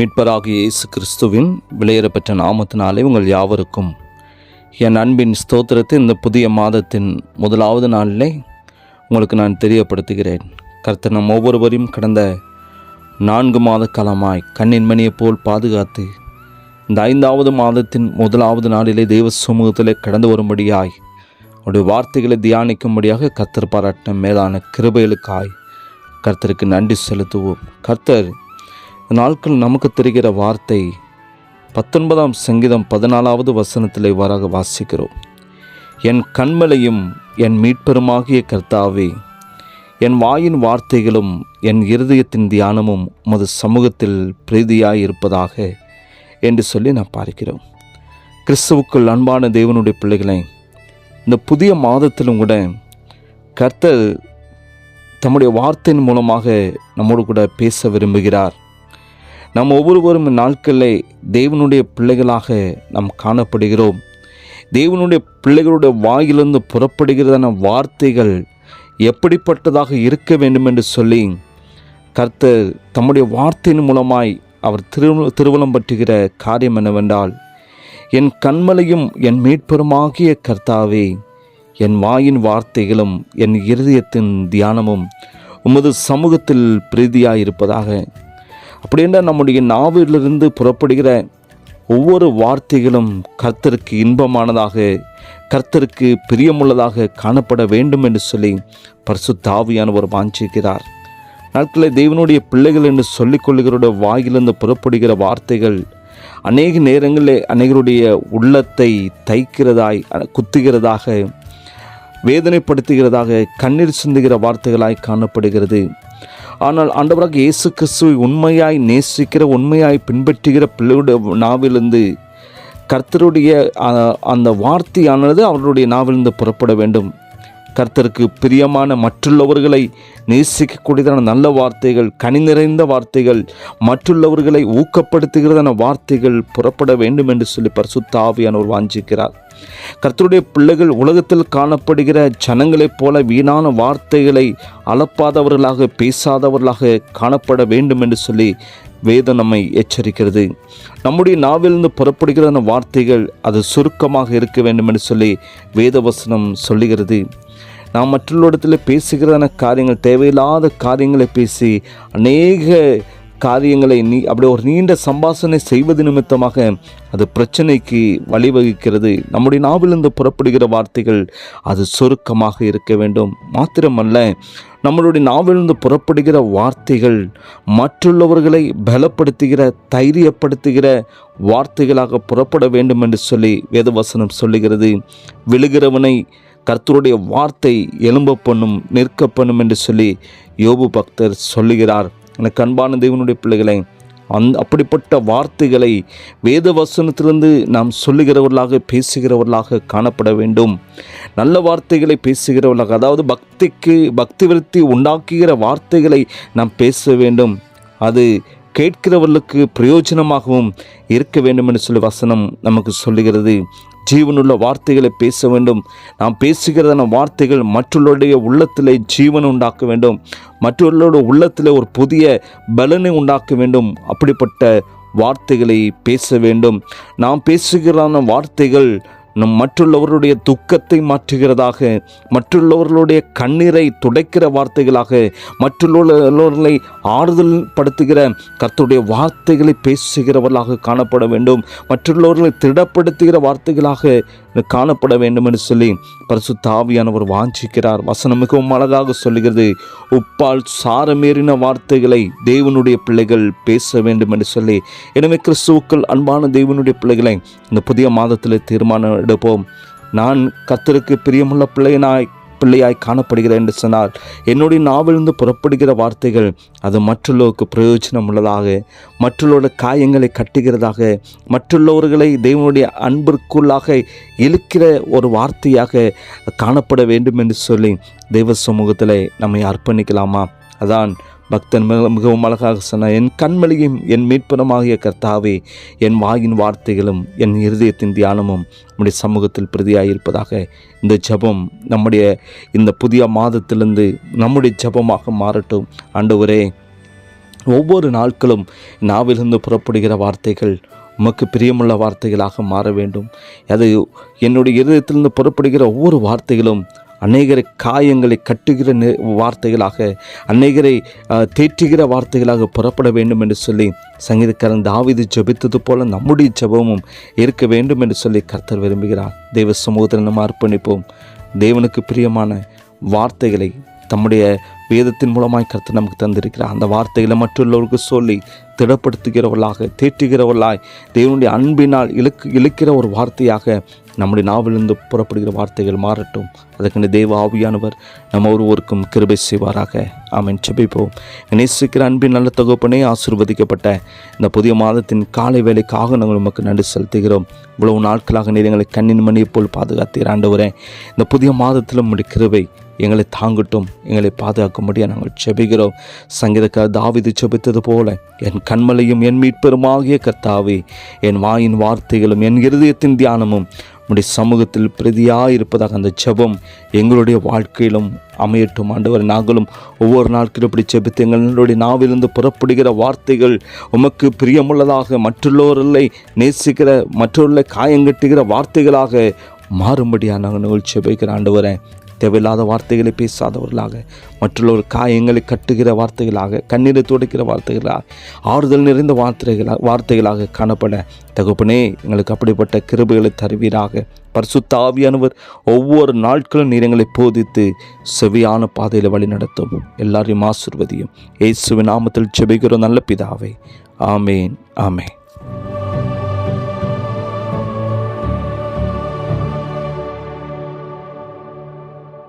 மீட்பராகிய இயேசு கிறிஸ்துவின் விலையேறப்பெற்ற நாமத்தினாலே உங்கள் யாவருக்கும் என் அன்பின் ஸ்தோத்திரத்தை இந்த புதிய மாதத்தின் முதலாவது நாளிலே உங்களுக்கு நான் தெரியப்படுத்துகிறேன். கர்த்தர் நம் ஒவ்வொருவரையும் கடந்த நான்கு மாத காலமாய் கண்ணின் மணியை போல் பாதுகாத்து இந்த ஐந்தாவது மாதத்தின் முதலாவது நாளிலே தெய்வ சமூகத்திலே கடந்து வரும்படியாய் அவருடைய வார்த்தைகளை தியானிக்கும்படியாக கர்த்தர் பாராட்டின மேலான கிருபைகளுக்காய் கர்த்தருக்கு நன்றி செலுத்துவோம். கர்த்தர் நாட்கள் நமக்கு தெரிகிற வார்த்தை பத்தொன்பதாம் சங்கீதம் பதினாலாவது வசனத்தில் இவ்வாறாக வாசிக்கிறோம். என் கண்மலையும் என் மீட்பெருமாகிய கர்த்தாவே என் வாயின் வார்த்தைகளும் என் இருதயத்தின் தியானமும் உமது சமூகத்தில் பிரீதியாய் இருப்பதாக என்று சொல்லி நான் பார்க்கிறோம். கிறிஸ்துவுக்குள் அன்பான தேவனுடைய பிள்ளைகளை இந்த புதிய மாதத்திலும் கூட கர்த்தர் தம்முடைய வார்த்தையின் மூலமாக நம்மோடு கூட பேச விரும்புகிறார். நாம் ஒவ்வொருவரும் நாட்களில் தேவனுடைய பிள்ளைகளாக நாம் காணப்படுகிறோம். தேவனுடைய பிள்ளைகளுடைய வாயிலிருந்து புறப்படுகிறதான வார்த்தைகள் எப்படிப்பட்டதாக இருக்க வேண்டும் என்று சொல்லி கர்த்தர் தம்முடைய வார்த்தையின் மூலமாய் அவர் திரு திருவலம் பற்றுகிற காரியம் என்னவென்றால் என் கண்மலையும் என் மீட்பெருமாகிய கர்த்தாவே என் வாயின் வார்த்தைகளும் என் இருதயத்தின் தியானமும் உமது சமூகத்தில் பிரீதியாயிருப்பதாக அப்படி என்றால் நம்முடைய நாவிலிருந்து புறப்படுகிற ஒவ்வொரு வார்த்தைகளும் கர்த்தருக்கு இன்பமானதாக கர்த்தருக்கு பிரியமுள்ளதாக காணப்பட வேண்டும் என்று சொல்லி பரிசு தாவியானவர் வாஞ்சிக்கிறார். நாட்களில் தெய்வனுடைய பிள்ளைகள் என்று சொல்லிக்கொள்ளுகிறோட வாயிலிருந்து புறப்படுகிற வார்த்தைகள் அநேக நேரங்களில் அநேகருடைய உள்ளத்தை தைக்கிறதாய் குத்துகிறதாக வேதனைப்படுத்துகிறதாக கண்ணீர் சிந்துகிற வார்த்தைகளாய் காணப்படுகிறது. ஆனால் ஆண்டவராக இயேசு கிறிஸ்துவை உண்மையாய் நேசிக்கிற உண்மையாய் பின்பற்றுகிற பிள்ளையுடைய நாவிலிருந்து கர்த்தருடைய அந்த வார்த்தையானது அவருடைய நாவிலிருந்து புறப்பட வேண்டும். கர்த்தருக்கு பிரியமான மற்றுள்ளவர்களை நேசிக்கக்கூடியதான நல்ல வார்த்தைகள் கனி நிறைந்த வார்த்தைகள் மற்றுள்ளவர்களை ஊக்கப்படுத்துகிறதான வார்த்தைகள் புறப்பட வேண்டும் என்று சொல்லி பரிசுத்தாவியானவர் வாஞ்சிக்கிறார். கர்த்தருடைய பிள்ளைகள் உலகத்தில் காணப்படுகிற ஜனங்களைப் போல வீணான வார்த்தைகளை அளப்பாதவர்களாக பேசாதவர்களாக காணப்பட வேண்டும் என்று சொல்லி வேதம் நம்மை எச்சரிக்கிறது. நம்முடைய நாவிலிருந்து புறப்படுகிற வார்த்தைகள் அது சுருக்கமாக இருக்க வேண்டும் என்று சொல்லி வேதவசனம் சொல்லுகிறது. நாம் மற்றொருடத்தில் பேசுகிறதான காரியங்கள் தேவையில்லாத காரியங்களை பேசி அநேக காரியங்களை நீ அப்படி ஒரு நீண்ட சம்பாஷணை செய்வது நிமித்தமாக அது பிரச்சனைக்கு வழிவகுக்கிறது. நம்முடைய நாவிலிருந்து புறப்படுகிற வார்த்தைகள் அது சுருக்கமாக இருக்க வேண்டும். மாத்திரமல்ல நம்மளுடைய நாவிலிருந்து புறப்படுகிற வார்த்தைகள் மற்றுள்ளவர்களை பலப்படுத்துகிற தைரியப்படுத்துகிற வார்த்தைகளாக புறப்பட வேண்டும் என்று சொல்லி வேதவசனம் சொல்லுகிறது. விழுகிறவனை கர்த்தருடைய வார்த்தை எலும்ப பண்ணும் நிற்க பண்ணும் என்று சொல்லி யோபு பக்தர் சொல்லுகிறார். எனக்கு அன்பான தேவனுடைய பிள்ளைகளை அந் அப்படிப்பட்ட வார்த்தைகளை வேத வசனத்திலிருந்து நாம் சொல்லுகிறவர்களாக பேசுகிறவர்களாக காணப்பட வேண்டும். நல்ல வார்த்தைகளை பேசுகிறவர்களாக அதாவது பக்திக்கு பக்தி விருத்தி உண்டாக்குகிற வார்த்தைகளை நாம் பேச வேண்டும். அது கேட்கிறவர்களுக்கு பிரயோஜனமாகவும் இருக்க வேண்டும் என்று சொல்லி வசனம் நமக்கு சொல்லுகிறது. ஜீவனுள்ள வார்த்தைகளை பேச வேண்டும். நாம் பேசுகிறதான வார்த்தைகள் மற்றவர்களுடைய உள்ளத்திலே ஜீவன் உண்டாக்க வேண்டும். மற்றவர்களோட உள்ளத்தில் ஒரு புதிய பலனை உண்டாக்க வேண்டும். அப்படிப்பட்ட வார்த்தைகளை பேச வேண்டும். நாம் பேசுகிறான வார்த்தைகள் நம் மற்றுள்ளவர்களுடைய துக்கத்தை மாற்றுகிறதாக மற்றுள்ளவர்களுடைய கண்ணீரை துடைக்கிற வார்த்தைகளாக மற்றுள்ளவர்களை ஆறுதல் படுத்துகிற கர்த்தருடைய வார்த்தைகளை பேசுகிறவர்களாக காணப்பட வேண்டும். மற்றுள்ளவர்களை திடப்படுத்துகிற வார்த்தைகளாக காணப்பட வேண்டும் என்று சொல்லி பரிசு தாவியானவர் வாஞ்சிக்கிறார். வசனம் மிகவும் அழகாக சொல்லுகிறது. உப்பால் சாரமேறின வார்த்தைகளை தேவனுடைய பிள்ளைகள் பேச வேண்டும் என்று சொல்லி. எனவே கிறிஸ்துவுக்கள் அன்பான தேவனுடைய பிள்ளைகளை இந்த புதிய மாதத்தில் தீர்மானம் எடுப்போம். நான் கத்தருக்கு பிரியமுள்ள பிள்ளையனாய் பிள்ளையாய் காணப்படுகிறேன் என்று சொன்னால் என்னுடைய நாவிலிருந்து புறப்படுகிற வார்த்தைகள் அது மற்றுள்ளவருக்கு பிரயோஜனம் உள்ளதாக மற்றுள்ளோட காயங்களை கட்டுகிறதாக மற்றுள்ளவர்களை தெய்வனுடைய அன்பிற்குள்ளாக இழுக்கிற ஒரு வார்த்தையாக காணப்பட வேண்டும் என்று சொல்லி தெய்வ சமூகத்தில் நம்மை அர்ப்பணிக்கலாமா? அதான் பக்தன் மிகவும் அழகாக சொன்ன என் கண்மொழியும் என் மீட்பனமாகிய கர்த்தாவே என் வாயின் வார்த்தைகளும் என் இருதயத்தின் தியானமும் நம்முடைய சமூகத்தில் பிரதியாயிருப்பதாக இந்த ஜபம் நம்முடைய இந்த புதிய மாதத்திலிருந்து நம்முடைய ஜபமாக மாறட்டும். ஆண்டவரே ஒவ்வொரு நாட்களும் நாவிலிருந்து புறப்படுகிற வார்த்தைகள் உமக்கு பிரியமுள்ள வார்த்தைகளாக மாற வேண்டும். அது என்னுடைய இருதயத்திலிருந்து புறப்படுகிற ஒவ்வொரு வார்த்தைகளும் அநேகரை காயங்களை கட்டுகிற நெ- வார்த்தைகளாக அநேகரை தேற்றுகிற வார்த்தைகளாக புறப்பட வேண்டும் என்று சொல்லி சங்கீதக்காரன் தாவிது ஜெபித்தது போல நம்முடைய ஜபமும் இருக்க வேண்டும் என்று சொல்லி கர்த்தர் விரும்புகிறார். தெய்வ சமூகத்தில் நம்ம அர்ப்பணிப்போம். தேவனுக்கு பிரியமான வார்த்தைகளை தம்முடைய வேதத்தின் மூலமாய் கர்த்தர் நமக்கு தந்திருக்கிறார். அந்த வார்த்தைகளை மற்றவர்களுக்கு சொல்லி திடப்படுத்துகிறவர்களாக தேற்றுகிறவர்களாய் தேவனுடைய அன்பினால் இழுக்கு இழுக்கிற ஒரு வார்த்தையாக நம்முடைய நாவிலிருந்து புறப்படுகிற வார்த்தைகள் மாறட்டும். அதற்கென்று தேவ ஆவியானவர் நம்ம ஒருவருக்கும் கிருபை செய்வாராக. ஆமென். செபிப்போம் நேசிக்கிற அன்பின் நல்ல தொகுப்பனே ஆசீர்வதிக்கப்பட்ட இந்த புதிய மாதத்தின் காலை வேலைக்காக நாங்கள் உமக்கு நன்றி செலுத்துகிறோம். இவ்வளவு நாட்களாக நீர் எங்களை கண்ணின் மணியை போல் பாதுகாத்தீர். ஆண்டவரே இந்த புதிய மாதத்தில் உடைய கிருபை எங்களை தாங்கட்டும். எங்களை பாதுகாக்கும்படியாக நாங்கள் செபிக்கிறோம் சங்கீதக்கார் தாவிது செபித்தது போல என் கண்மலையும் என் மீட்பெருமாகிய கர்த்தாவே என் வாயின் வார்த்தைகளும் என் இருதயத்தின் தியானமும் உடைய சமூகத்தில் பிரதியாக இருப்பதாக அந்த ஜெபம் எங்களுடைய வாழ்க்கையிலும் அமையட்டும். ஆண்டவர் நாங்களும் ஒவ்வொரு நாட்களும் இப்படி ஜெபித்து எங்களுடைய நாவிலிருந்து புறப்படுகிற வார்த்தைகள் உமக்கு பிரியமுள்ளதாக மற்றுள்ளோரில்லை நேசிக்கிற மற்றவர்களை காயங்கட்டுகிற வார்த்தைகளாக மாறும்படியாக நாங்கள் நிகழ்ச்சி வைக்கிற ஆண்டு வரேன் தேவையில்லாத வார்த்தைகளை பேசாதவர்களாக மற்றொரு காயங்களை கட்டுகிற வார்த்தைகளாக கண்ணீரை துடைக்கிற வார்த்தைகளாக ஆறுதல் நிறைந்த வார்த்தைகளாக வார்த்தைகளாக காணப்பட. தகுப்பனே எங்களுக்கு அப்படிப்பட்ட கிருபைகளை தருவீராக. பரிசுத்த ஆவியானவர் ஒவ்வொரு நாட்களும் நீர் எங்களை போதித்து செவியான பாதையில் வழி நடத்தும். எல்லாரையும் ஆசிர்வதியும். இயேசுவின் நாமத்தில் செபிக்கிறோம் நல்ல பிதாவை. ஆமேன் ஆமேன்.